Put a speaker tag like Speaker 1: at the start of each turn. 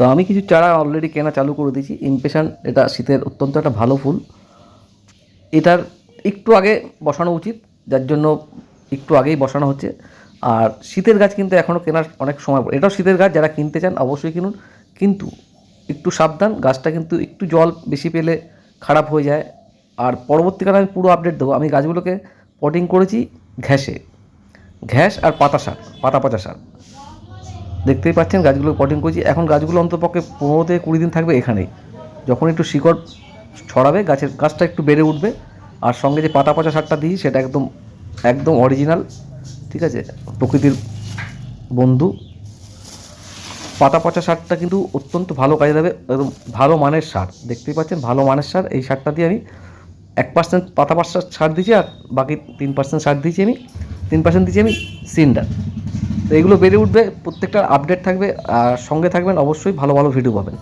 Speaker 1: তো আমি কিছু চারা অলরেডি কেনা চালু করে দিয়েছি। ইমপেশন এটা শীতের অত্যন্ত একটা ভালো ফুল। এটার একটু আগে বসানো উচিত, যার জন্য একটু আগেই বসানো হচ্ছে। আর শীতের গাছ কিন্তু এখনও কেনার অনেক সময় পড়ে। এটাও শীতের গাছ, যারা কিনতে চান অবশ্যই কিনুন। কিন্তু একটু সাবধান, গাছটা কিন্তু একটু জল বেশি পেলে খারাপ হয়ে যায়। আর পরবর্তীকালে আমি পুরো আপডেট দেবো। আমি গাছগুলোকে পটিং করেছি ঘ্যাসে। ঘ্যাস আর পাতা সার পাতা পচা সার দেখতেই পাচ্ছেন গাছগুলো পটিং করেছি। এখন গাছগুলো অন্তপক্ষে পনেরো থেকে কুড়ি দিন থাকবে এখানেই। যখন একটু শিকড় ছড়াবে, গাছের গাছটা একটু বেড়ে উঠবে, আর সঙ্গে যে পাতা পচা সারটা দিই, সেটা একদম একদম অরিজিনাল ঠিক আছে? প্রকৃতির বন্ধু। পাতা পচা সারটা কিন্তু অত্যন্ত ভালো কাজে দেবে, একদম ভালো মানের সার। দেখতেই পাচ্ছেন, ভালো মানের সার। এই সারটা দিয়ে আমি এক পার্সেন্ট পাতা পচা সার দিয়েছি, আর বাকি তিন পার্সেন্ট সার দিয়েছি আমি। তিন পার্সেন্ট দিয়েছি আমি সিন্ডার। তো এগুলো বেড়ে উঠবে, প্রত্যেকটা আপডেট থাকবে, আর সঙ্গে থাকবেন অবশ্যই ভালো ভালো ভিডিও পাবেন।